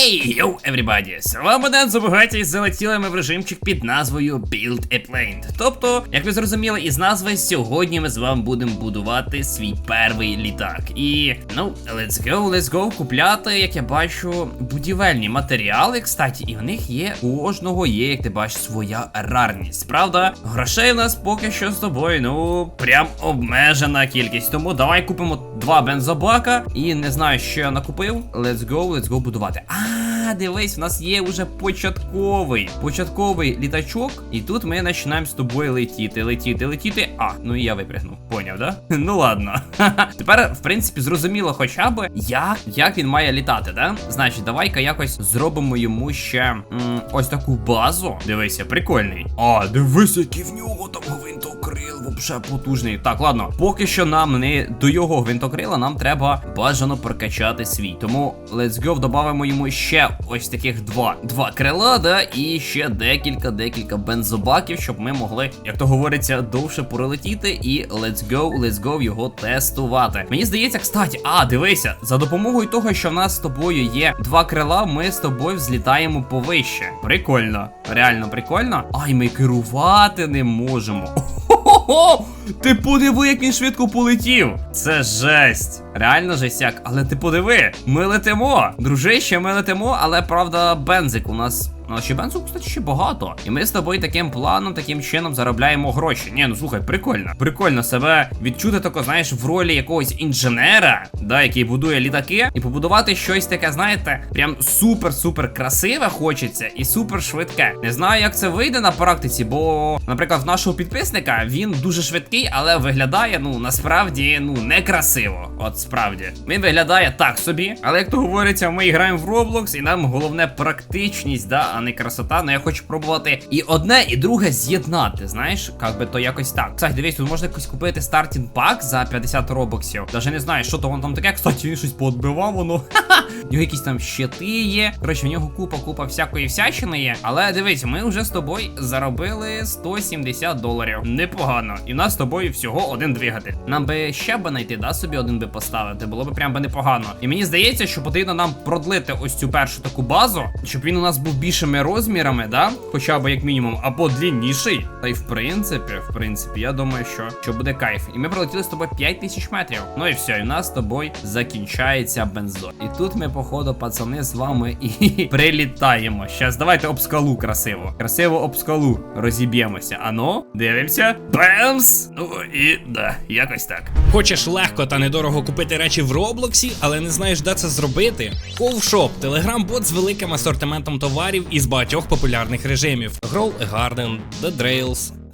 Хей, йоу, everybody! Вами Ден Забугаті залетіли ми в режимчик під назвою Build a Plane. Тобто, як ви зрозуміли із назви, сьогодні ми з вами будемо будувати свій перший літак. І, ну, let's go, let's go, купляти, як я бачу, будівельні матеріали. Кстати, і в них є, у кожного є, як ти бачиш, своя рарність. Правда, грошей в нас поки що з тобою, ну, прям обмежена кількість. Тому давай купимо два бензобака. І не знаю, що я накупив. Let's go, let's go будувати. А, дивись, в нас є вже початковий. Початковий літачок. І тут ми починаємо з тобою летіти, летіти, летіти. А, ну і я випрягнув. Поняв, да? Ну ладно. Тепер, в принципі, зрозуміло хоча б, як, як він має літати, да? Значить, давай-ка якось зробимо йому ще м, ось таку базу. Дивися, прикольний. А, дивись, який в нього там гвинтокрил, вообще потужний. Так, ладно, поки що нам не до його гвинтокрила, нам треба бажано прокачати свій. Тому let's go, додамо йому ще ось таких два два крила, да, і ще декілька, декілька бензобаків, щоб ми могли, як то говориться, довше пролетіти. І let's go, let's go його тестувати. Мені здається, кстати, а, дивися, за допомогою того, що в нас з тобою є два крила, ми з тобою взлітаємо повище. Прикольно, реально прикольно. Ай, ми керувати не можемо. Хо-хо-хо! Ти подиви, як він швидко полетів. Це жесть. Реально жестяк. Але ти подиви, ми летимо. Дружище, ми летимо, але правда, бензик у нас. Ну, ще бензу, кстати, ще багато. І ми з тобою таким планом, таким чином заробляємо гроші. Ні, ну слухай, прикольно. Прикольно себе відчути тако, знаєш, в ролі якогось інженера, да, який будує літаки, і побудувати щось таке, знаєте, прям супер-супер красиве хочеться і супер швидке. Не знаю, як це вийде на практиці, бо, наприклад, в нашого підписника він дуже швидкий, але виглядає, ну, насправді, ну, некрасиво. От справді. Він виглядає так собі. Але як то говориться, ми граємо в Roblox, і нам головне практичність, да, а не красота. Ну я хочу пробувати і одне, і друге з'єднати. Знаєш, як би то якось так. Кстати, дивись, тут можна якось купити стартінг пак за 50 робоксів. Даже не знаю, що то воно там таке. Кстати, він щось поотбивав воно. Ха-ха. Нього якісь там щити є. Коротше, в нього купа, купа всякої всячини є. Але дивись, ми вже з тобою заробили 170 доларів. Непогано. І нас з тобою всього один двигатель. Нам би ще би знайти, да, собі один поставити. Було би прям би непогано. І мені здається, що потрібно нам продлити ось цю першу таку базу, щоб він у нас був більшими розмірами, да? Хоча б як мінімум, або длінніший. Та й в принципі, в принципі, я думаю, що, що буде кайф. І ми пролетіли з тобою 5000 метрів. Ну і все, і у нас з тобою закінчається бензо. І тут ми, походу, пацани, з вами і прилітаємо. Щас давайте об скалу красиво. Красиво об скалу розіб'ємося. Ано, дивимося. Бемс! Ну і да, якось так. Хочеш легко та недорого купити речі в Роблоксі, але не знаєш, де це зробити? Ковшоп телеграм-бот з великим асортиментом товарів із багатьох популярних режимів: Grow a Garden, The Drails,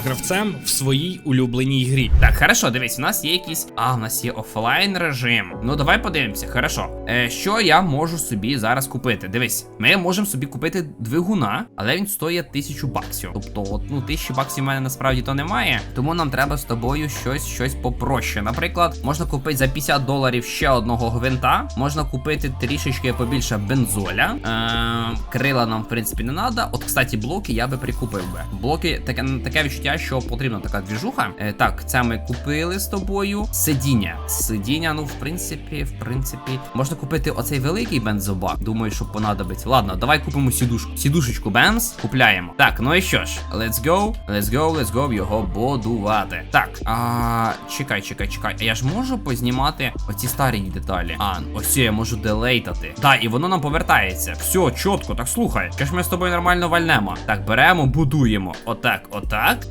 гравцем в своїй улюбленій грі. Так, хорошо, дивись, у нас є якийсь. А, у нас є офлайн режим. Ну, давай подивимося, хорошо. Е, що я можу собі зараз купити? Дивись, ми можемо собі купити двигуна, але він стоїть тисячу баксів. Тобто, от, ну, тисячі баксів в мене насправді то немає. Тому нам треба з тобою щось щось попроще. Наприклад, можна купити за 50 доларів ще одного гвинта. Можна купити трішечки побільше бензоля. Е, крила нам, в принципі, не треба. От, кстати, блоки я би прикупив би. Блоки, таке, таке що потрібна така двіжуха. Е, так, це ми купили з тобою. Сидіння. Сидіння, ну, в принципі, в принципі, можна купити оцей великий бензобак. Думаю, що понадобиться. Ладно, давай купимо сідушку. Сідушечку бенз, купляємо. Так, ну і що ж, let's go, let's go, let's go його будувати. Так, а чекай, чекай, чекай. А я ж можу познімати оці старі деталі. А, ось я можу делейтати. Так, і воно нам повертається. Все, чітко, так слухай. Що ж ми з тобою нормально вальнемо? Так, беремо, будуємо. Отак, отак.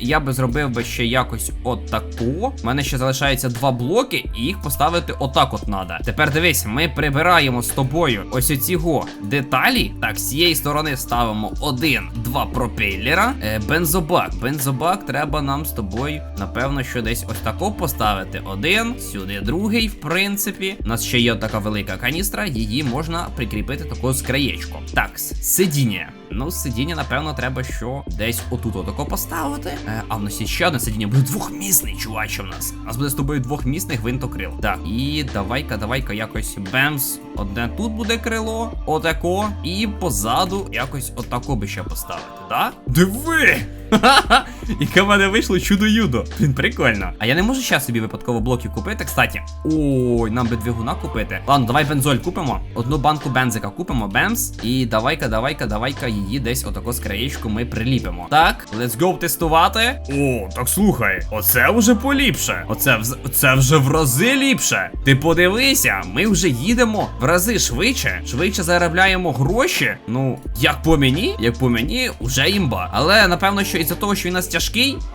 Я би зробив би ще якось отако. У мене ще залишається два блоки, і їх поставити отак от надо. Тепер дивись, ми прибираємо з тобою ось оці деталі. Так, з цієї сторони ставимо один, два пропеллера. Е, бензобак. Бензобак треба нам з тобою, напевно, що десь ось тако поставити. Один, сюди другий, в принципі. У нас ще є така велика каністра, її можна прикріпити тако з краєчком. Так, сидіння. Ну, сидіння, напевно, треба що десь отут отако поставити. Е, а в нас є ще одне сидіння. Буде двохмісний, чуваче в нас. У нас буде з тобою двохмісних винтокрил. Так, і давай-ка, давай-ка якось бемс. Одне тут буде крило, отако. І позаду якось отако би ще поставити, так? Диви! Ха-ха! Яке в мене вийшло чудо-юдо. Блін, прикольно. А я не можу зараз собі випадково блоків купити, кстати. Ой, нам би двигуна купити. Ладно, давай бензоль купимо. Одну банку бензика купимо, бемс. І давай-ка, давай-ка, давай-ка її десь отако з краєчку ми приліпимо. Так, let's go тестувати. О, так слухай, оце вже поліпше. Оце, вз- це вже в рази ліпше. Ти подивися, ми вже їдемо в рази швидше, швидше заробляємо гроші. Ну, як по мені, як по мені, уже імба. Але напевно, що із-за того, що він нас тяжкий,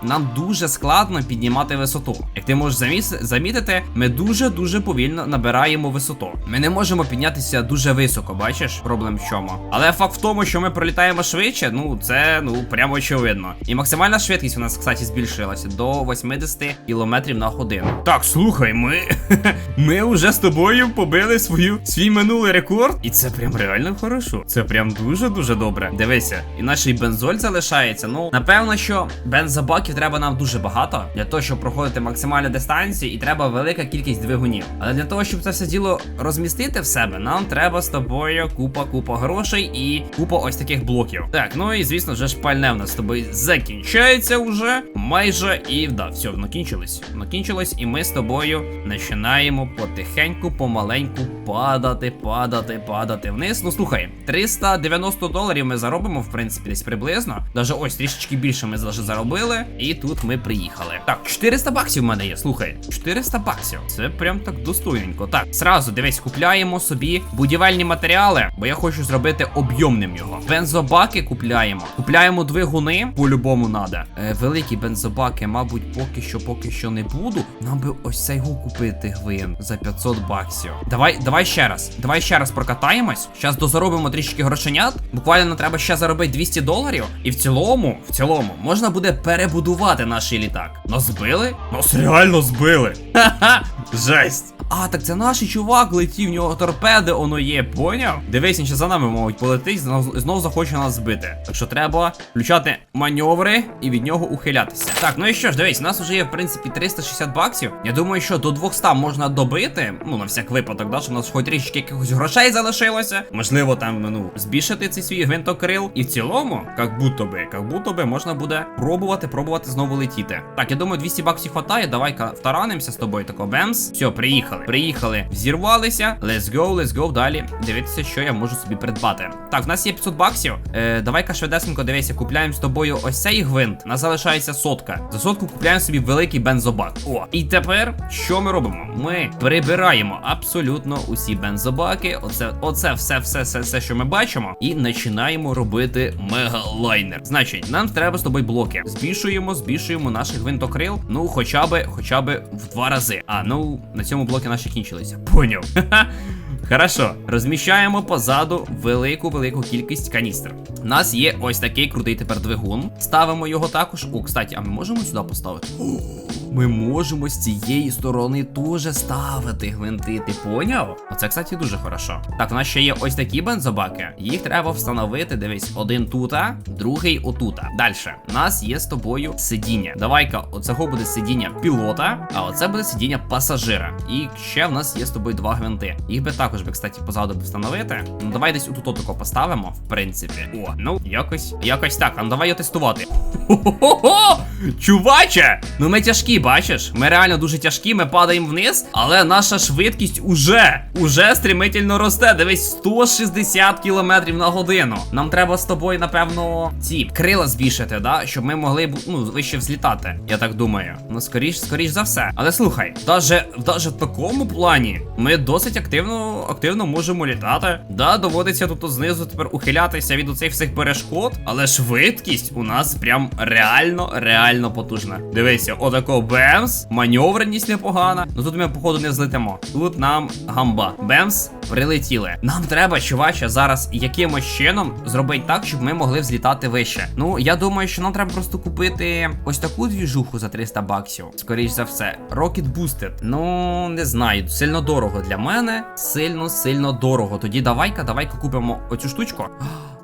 нам дуже складно піднімати висоту. Як ти можеш замітити, ми дуже дуже повільно набираємо висоту. Ми не можемо піднятися дуже високо, бачиш? Проблем в чому. Але факт в тому, що ми пролітаємо швидше, ну це ну прямо очевидно. І максимальна швидкість у нас, кстати, збільшилася до 80 км на годину. Так, слухай, ми. ми вже з тобою побили свою свій минулий рекорд. І це прям реально хорошо. Це прям дуже-дуже добре. Дивися, і наш бензоль залишається. Ну, напевно, що бензобаків треба нам дуже багато для того, щоб проходити максимальну дистанцію, і треба велика кількість двигунів. Але для того, щоб це все діло розмістити в себе, нам треба з тобою купа купа грошей і купа ось таких блоків. Так, ну і звісно, вже шпальне в нас з тобою закінчається уже. Майже і да, все, накінчилось. Накінчилось, і ми з тобою починаємо потихеньку, помаленьку падати, падати, падати вниз. Ну слухай, 390 доларів ми заробимо, в принципі, десь приблизно. Даже ось трішечки більше ми даже заробили. І тут ми приїхали. Так, 400 баксів в мене є. Слухай, 400 баксів. Це прям так достойненько. Так, сразу дивись, купляємо собі будівельні матеріали, бо я хочу зробити об'ємним його. Бензобаки купляємо. Купляємо двигуни, по-любому надо. Е, великі бензобаки, мабуть, поки що, поки що не буду. Нам би ось цей го купити гвин за 500 баксів. Давай, давай ще раз. Давай ще раз прокатаємось. Зараз дозаробимо трішки грошенят. Буквально треба ще заробити 200 доларів. І в цілому, в цілому, можна буде перебудувати наш літак. Нас збили? Нас реально збили. Ха-ха, жесть. А, так це наш чувак летів, в нього торпеди воно є, поняв? Дивись, він ще за нами, мабуть, полетить, знов, знов захоче нас збити. Так що треба включати маневри і від нього ухилятися. Так, ну і що ж, дивись, у нас вже є, в принципі, 360 баксів. Я думаю, що до 200 можна добити. Ну, на всяк випадок, да, щоб у нас хоч трішки якихось грошей залишилося. Можливо, там, ну, збільшити цей свій гвинтокрил. І в цілому, як будто би, як будто би, можна буде пробувати, пробувати знову летіти. Так, я думаю, 200 баксів хватає. Давай-ка втаранимося з тобою, тако бемс. Все, приїхали. Приїхали, взірвалися. Let's go, let's go. Далі. Дивитися, що я можу собі придбати. Так, в нас є 500 баксів. Е, давай-ка швидесенько дивися, купляємо з тобою ось цей гвинт. Нас залишається сотка. За сотку купляємо собі великий бензобак. О, і тепер що ми робимо? Ми прибираємо абсолютно усі бензобаки. Оце, оце все, все, все, все, що ми бачимо, і починаємо робити мегалайнер. Значить, нам треба з тобою блоки. Збільшуємо, збільшуємо наших гвинтокрил. Ну, хоча би, хоча би в два рази. А ну на цьому блоки наші кінчилися. Поняв. Хорошо, розміщаємо позаду велику велику кількість каністр. У нас є ось такий крутий тепер двигун. Ставимо його також. О, кстати, а ми можемо сюди поставити? Ми можемо з цієї сторони теж ставити гвинти. Ти поняв? Оце, кстати, дуже хорошо. Так, у нас ще є ось такі бензобаки. Їх треба встановити. Дивись, один тута, другий отута. Далі. У нас є з тобою сидіння. Давай-ка, оцього буде сидіння пілота, а оце буде сидіння пасажира. І ще в нас є з тобою два гвинти. Їх би також би, кстати, позаду встановити. Ну давай десь отут тако поставимо, в принципі. О, ну якось, якось так. А ну давай його тестувати. Хо-хо-хо! Чуваче! Ну ми тяжкі, бачиш, ми реально дуже тяжкі, ми падаємо вниз, але наша швидкість уже, уже стремительно росте. Дивись, 160 км на годину. Нам треба з тобою, напевно, ці крила збільшити, да? щоб ми могли ну, вище взлітати. Я так думаю. Ну, скоріш, скоріш за все. Але слухай, даже, даже в такому плані ми досить активно, активно можемо літати. Да, доводиться тут знизу тепер ухилятися від оцих всіх перешкод, але швидкість у нас прям реально, реально потужна. Дивися, отако бемс, маневреність непогана. Ну тут ми, походу, не злетимо. Тут нам гамба. Бемс, прилетіли. Нам треба, чуваче, зараз якимось чином зробити так, щоб ми могли взлітати вище. Ну, я думаю, що нам треба просто купити ось таку двіжуху за 300 баксів. Скоріш за все. Rocket Boosted. Ну, не знаю, сильно дорого для мене. Сильно, сильно дорого. Тоді давай-ка, давай-ка купимо оцю штучку.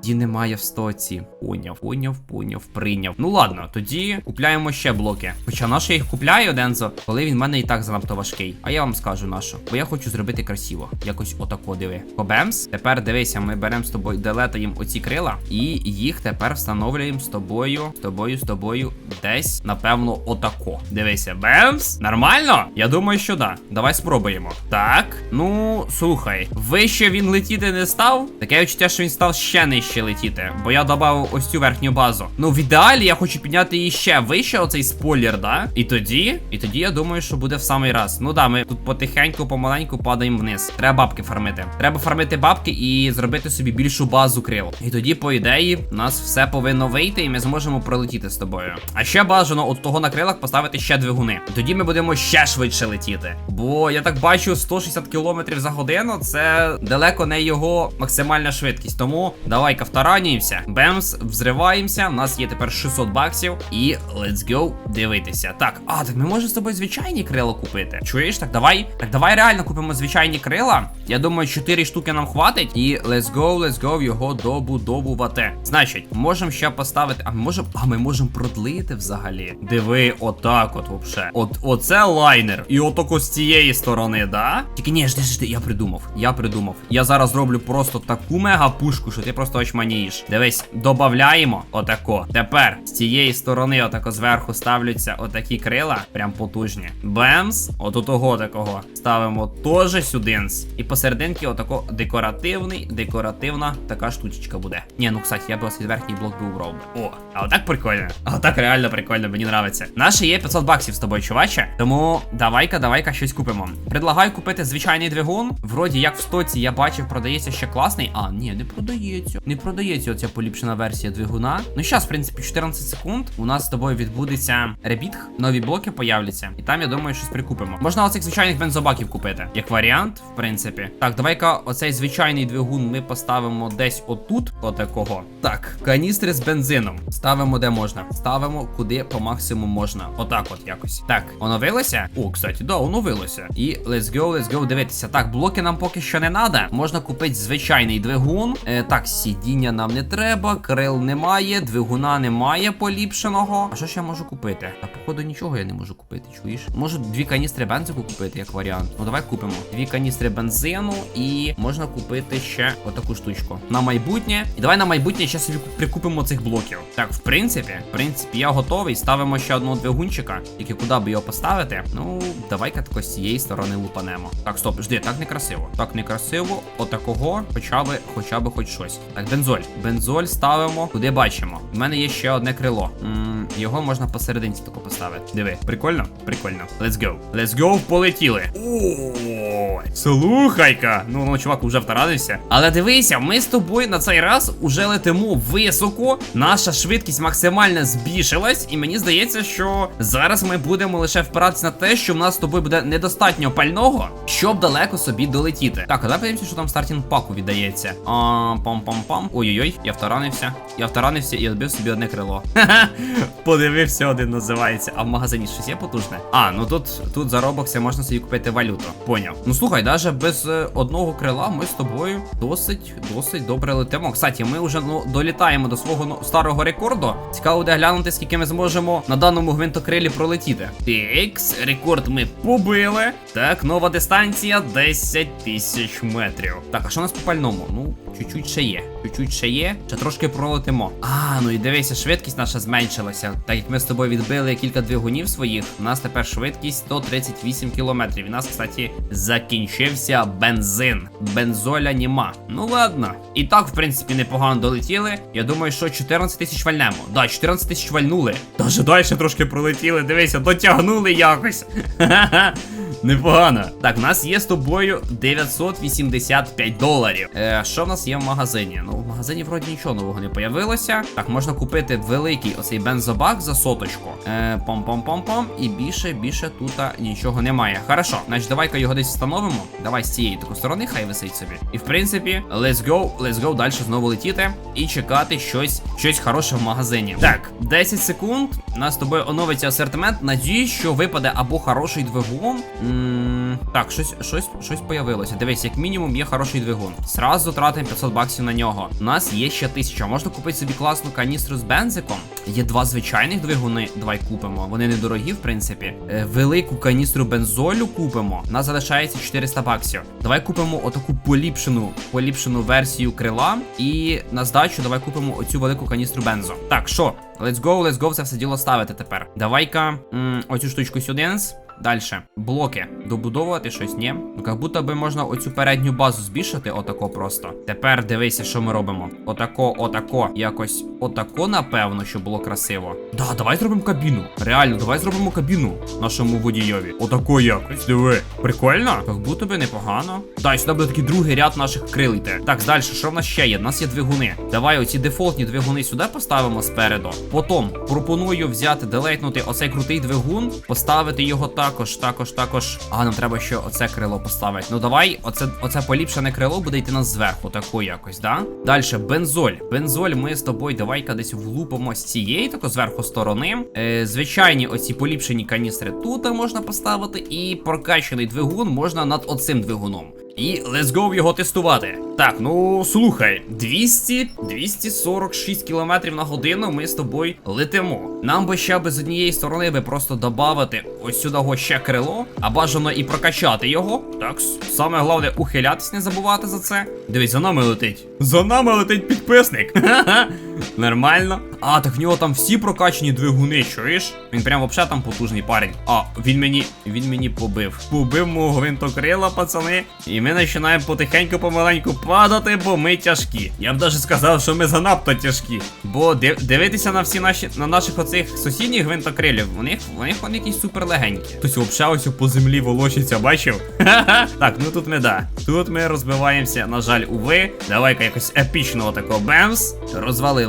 Її немає в стоці. Поняв, поняв, поняв, прийняв. Ну ладно, тоді купляємо ще блоки. Хоча на я їх купляю, Дензо, коли він в мене і так занадто важкий. А я вам скажу на що. Бо я хочу зробити красиво. Якось отако диви. Побемс. Тепер дивися, ми беремо з тобою, делетаємо оці крила, і їх тепер встановлюємо з тобою, з тобою, з тобою, десь, напевно, отако. Дивися, бемс. Нормально? Я думаю, що да. Давай спробуємо. Так, ну слухай, вище він летіти не став. Таке відчуття, що він став ще нижче летіти. Бо я додав ось цю верхню базу. Ну, в ідеалі я хочу підняти її ще вище, оцей спойлер, да? І тоді, і тоді я думаю, що буде в самий раз. Ну да, ми тут потихеньку, помаленьку падаємо вниз. Треба бабки фармити. Треба фармити бабки і зробити собі більшу базу крил. І тоді, по ідеї, у нас все повинно вийти, і ми зможемо пролетіти з тобою. А ще бажано от того на крилах поставити ще двигуни. Тоді ми будемо ще швидше летіти. Бо я так бачу, 160 км за годину це далеко не його максимальна швидкість. Тому давай кавтаранюємося. Бемс, взриваємося. У нас є тепер 600 баксів. І let's go дивитися. Так, а так ми можемо з тобою звичайні крила купити. Чуєш? Так давай. Так давай реально купимо звичайні крила. Я думаю, 4 штуки нам хватить. І let's go, let's go його добудовувати. Значить, можемо ще поставити. А ми можемо. А ми можемо продлити взагалі. Диви, отак, от вообще. От оце лайнер. І отако з цієї сторони, да? Тільки ні, жди, жди, я придумав. Я придумав. Я зараз зроблю просто таку мега пушку, що ти просто очманієш. Дивись, додаємо отако. Тепер з цієї сторони, отако зверху ставляться отакі крила, прям потужні. Бемс, отут того такого. Ставимо теж сюдинс. І посерединки отако декоративний, декоративна така штучечка буде. Ні, ну кстати, я б ось верхній блок би убрав. О, а отак прикольно. А отак реально прикольно, мені нравиться. Наше є 500 баксів з тобою, чуваче. Тому давай-ка, давай-ка щось купимо. Предлагаю купити звичайний двигун. Вроді як в стоці я бачив, продається ще класний. А, ні, не продається. Не продається оця поліпшена версія двигуна. Ну щас, в принципі, 14 секунд. У нас з тобою відбудеться ребітг, нові блоки появляться. І там, я думаю, щось прикупимо. Можна оцих звичайних бензобаків купити. Як варіант, в принципі. Так, давай-ка оцей звичайний двигун ми поставимо десь отут, отакого. Так, каністри з бензином. Ставимо де можна. Ставимо куди по максимуму можна. Отак от якось. Так, оновилося? О, кстати, да, оновилося. І let's go, let's go дивитися. Так, блоки нам поки що не треба. Можна купити звичайний двигун. Е, так, сидіння нам не треба, крил немає, двигуна немає поліпшеного. А що ще я можу купити? Та походу нічого я не можу купити, чуєш? Можу дві каністри бензику купити, як варіант. Ну давай купимо. Дві каністри бензину і можна купити ще отаку штучку. На майбутнє. І давай на майбутнє ще собі прикупимо цих блоків. Так, в принципі, в принципі, я готовий. Ставимо ще одного двигунчика. Тільки куди би його поставити? Ну, давай-ка тако з цієї сторони лупанемо. Так, стоп, жди, так некрасиво. Так некрасиво. Отакого хоча би, хоча би хоч щось. Так, бензоль. Бензоль ставимо, куди бачимо. У мене є ще одне крило. М, його можна посерединці тако поставити. Диви, прикольно? Прикольно. Let's go. Let's go, полетіли. Ой, слухай-ка. Ну, ну, чувак, уже втаранився. Але дивися, ми з тобою на цей раз уже летимо високо. Наша швидкість максимально збільшилась, і мені здається, що зараз ми будемо лише впиратися на те, що в нас з тобою буде недостатньо пального, щоб далеко собі долетіти. Так, а давай подивимося, що там стартінг паку віддається. А, пам-пам-пам. Ой-ой-ой, я втаранився. Я втаранився і відбив собі одне крило. Ха-ха. Подивився, один називається. А в магазині щось є потужне. А, ну тут, тут за робокси можна собі купити валюту. Поняв. Ну слухай, навіть без е, одного крила ми з тобою досить, досить добре летимо. Кстати, ми вже ну, долітаємо до свого ну, старого рекорду. Цікаво буде глянути, скільки ми зможемо на даному гвинтокрилі пролетіти. Тикс, рекорд ми побили. Так, нова дистанція 10 тисяч метрів. Так, а що у нас по пальному? Ну, чуть-чуть ще є. Чуть-чуть ще є, ще трошки пролетимо. А, ну і дивися, швидкість наша зменшилася. Так як ми з тобою відбили кілька двигунів своїх, у нас тепер швидкість 138 кілометрів. У нас, кстати, закінчився бензин. Бензоля нема. Ну ладно. І так, в принципі, непогано долетіли. Я думаю, що 14 тисяч вальнемо. Да, 14 тисяч вальнули. Даже далі трошки пролетіли. Дивися, дотягнули якось. Ха-ха. Непогано. Так, у нас є з тобою 985 доларів. Е, що в нас є в магазині? Ну, в магазині вроді нічого нового не появилося. Так, можна купити великий оцей бензобак за соточку. Е, пом-пом-пом-пом. І більше, більше тут нічого немає. Хорошо, значить, давай-ка його десь встановимо. Давай з цієї такої сторони, хай висить собі. І в принципі, let's go, let's go далі знову летіти і чекати щось, щось хороше в магазині. Так, 10 секунд. У нас з тобою оновиться асортимент. Надіюсь, що випаде або хороший двигун. Так, щось, щось, щось появилося. Дивись, як мінімум є хороший двигун. Зразу тратимо 500 баксів на нього. У нас є ще 1000. Можна купити собі класну каністру з бензиком. Є два звичайних двигуни. Давай купимо. Вони недорогі, в принципі. Е, велику каністру бензолю купимо. У нас залишається 400 баксів. Давай купимо отаку поліпшену, поліпшену версію крила. І на здачу давай купимо оцю велику каністру бензо. Так, що? Let's go, let's go, це все діло ставити тепер. Давай-ка оцю штучку сюди. Дальше. Блоки. Добудовувати щось, ні? Ну, як будто би можна оцю передню базу збільшити, отако просто. Тепер дивися, що ми робимо. Отако, отако. Якось отако, напевно, щоб було красиво. Да, давай зробимо кабіну. Реально, давай зробимо кабіну нашому водійові. Отако якось. Диви. Прикольно? Як будто би непогано. Да, сюди буде такий другий ряд наших крил йти. Так, далі, що в нас ще є? У нас є двигуни. Давай оці дефолтні двигуни сюди поставимо спереду. Потім пропоную взяти, делейтнути оцей крутий двигун, поставити його також, також, також. А, нам треба ще оце крило поставити. Ну давай, оце, оце поліпшене крило буде йти нас зверху, тако якось, да? Далі, бензоль. Бензоль ми з тобою давай-ка десь влупимо з цієї, тако зверху сторони. Е, звичайні оці поліпшені каністри тут можна поставити, і прокачаний двигун можна над оцим двигуном. І let's go його тестувати. Так, ну слухай, 200, 246 км на годину ми з тобою летимо. Нам би ще би з однієї сторони би просто додати ось сюди ще крило, а бажано і прокачати його. Так, саме головне ухилятись, не забувати за це. Дивись, за нами летить. За нами летить підписник. Ха-ха. Нормально. А, так в нього там всі прокачані двигуни, чуєш? Він прям вообще там потужний парень. А, він мені. Він мені побив. Побив мого гвинтокрила, пацани. І ми починаємо потихеньку помаленьку падати, бо ми тяжкі. Я б даже сказав, що ми занадто тяжкі. Бо див- дивитися на всі наші на наших оцих сусідніх гвинтокрилів, у них, у них вони якісь супер легенькі. Хтось вообще ось по землі волочиться, бачив? Так, ну тут ми да. Тут ми розбиваємося, на жаль, уви. Давай-ка якось епічного такого бемс.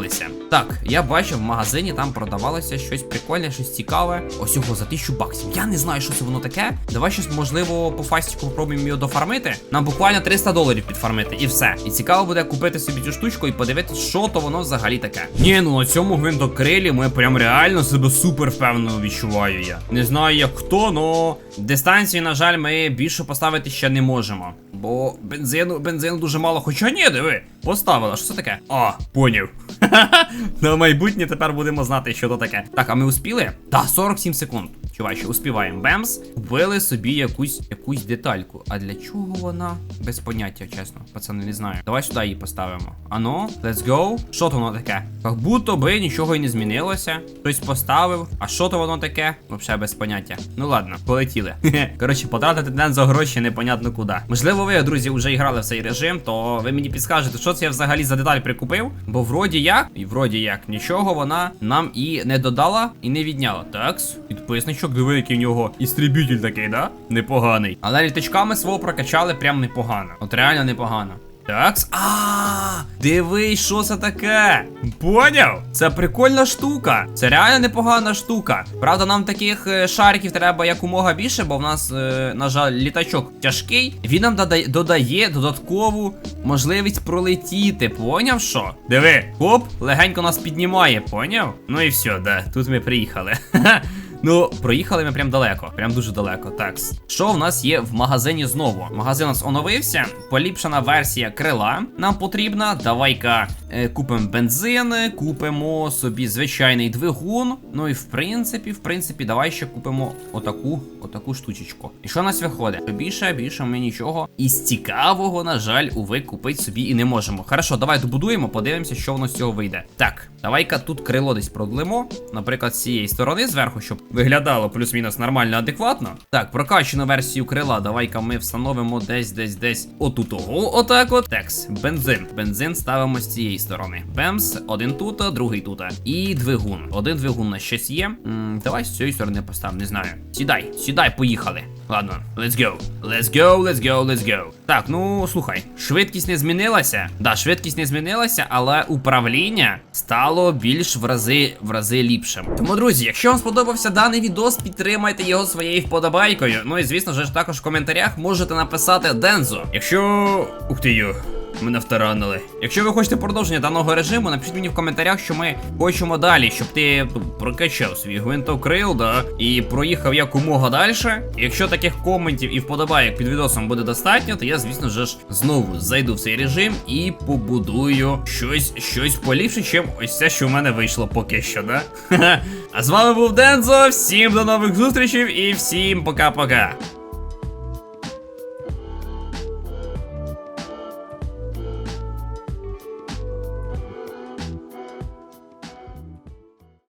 Розвалилися. Так, я бачив в магазині, там продавалося щось прикольне, щось цікаве. Ось його за 1000 баксів. Я не знаю, що це воно таке. Давай щось, можливо, по фастіку попробуємо його дофармити. Нам буквально 300 доларів підфармити, і все. І цікаво буде купити собі цю штучку і подивитися, що то воно взагалі таке. Ні, ну на цьому гвинтокрилі ми прям реально себе супер впевнено відчуваю я. Не знаю як хто, но дистанцію, на жаль, ми більше поставити ще не можемо. Бо бензину, бензину дуже мало. Хоча ні, диви, поставила. Що це таке? А, поняв. На майбутнє тепер будемо знати, що то таке. Так, а ми успіли? Так, 47 секунд. Чувачі, успіваємо. Бемс. Вбили собі якусь якусь детальку. А для чого вона? Без поняття, чесно. Пацани, не знаю. Давай сюди її поставимо. Ано, let's go. Що то воно таке? Як будто би нічого і не змінилося. Хтось поставив. А що то воно таке? Взагалі без поняття. Ну ладно, полетіли. Коротше, потратити день за гроші непонятно куди. Можливо, ви, друзі, вже грали в цей режим, то ви мені підскажете, що це я взагалі за деталь прикупив. Бо вроді як, і вроді як, нічого вона нам і не додала, і не відняла. Такс, підписничок, диви, який в нього істриб'ютіль такий, да? Непоганий. Але літачками свого прокачали прям непогано. От реально непогано. Такс. А, дивись, що це таке. Поняв? Це прикольна штука. Це реально непогана штука. Правда, нам таких е, шариків треба якомога більше, бо в нас, е, на жаль, літачок тяжкий. Він нам додає, додає додаткову можливість пролетіти. Поняв що? Диви, хоп, легенько нас піднімає, поняв? Ну і все, да. Тут ми приїхали. Ну, проїхали ми прям далеко, прям дуже далеко. Так, що в нас є в магазині знову? Магазин у нас оновився, поліпшена версія крила нам потрібна. Давай-ка е, купимо бензин, купимо собі звичайний двигун. Ну і в принципі, в принципі, давай ще купимо отаку, отаку штучечку. І що у нас виходить? Більше, більше ми нічого із цікавого, на жаль, уви купити собі і не можемо. Хорошо, давай добудуємо, подивимося, що воно з цього вийде. Так, давай-ка тут крило десь продлимо. Наприклад, з цієї сторони зверху, щоб виглядало плюс-мінус нормально, адекватно. Так, прокачану версію крила. Давай-ка ми встановимо десь, десь, десь отут. Ого, отак от. Текс, бензин. Бензин ставимо з цієї сторони. Бемс, один тут, другий тут. І двигун. Один двигун на щось є. М, давай з цієї сторони поставимо, не знаю. Сідай, сідай, поїхали. Ладно, let's go. Let's go, let's go, let's go. Так, ну слухай, швидкість не змінилася. Да, швидкість не змінилася, але управління стало більш в рази в рази ліпшим. Тому, друзі, якщо вам сподобався даний відос, підтримайте його своєю вподобайкою. Ну і звісно ж також в коментарях можете написати Дензо. Якщо. Ух ти йо. Мене втаранили. Якщо ви хочете продовження даного режиму, напишіть мені в коментарях, що ми хочемо далі, щоб ти ну, прокачав свій гвинтокрил, да, і проїхав якомога далі. Якщо таких коментів і вподобайок під відосом буде достатньо, то я, звісно ж, знову зайду в цей режим і побудую щось, щось поліпше, чим ось це, що в мене вийшло поки що, да? А з вами був Дензо. Всім до нових зустрічей і всім пока-пока.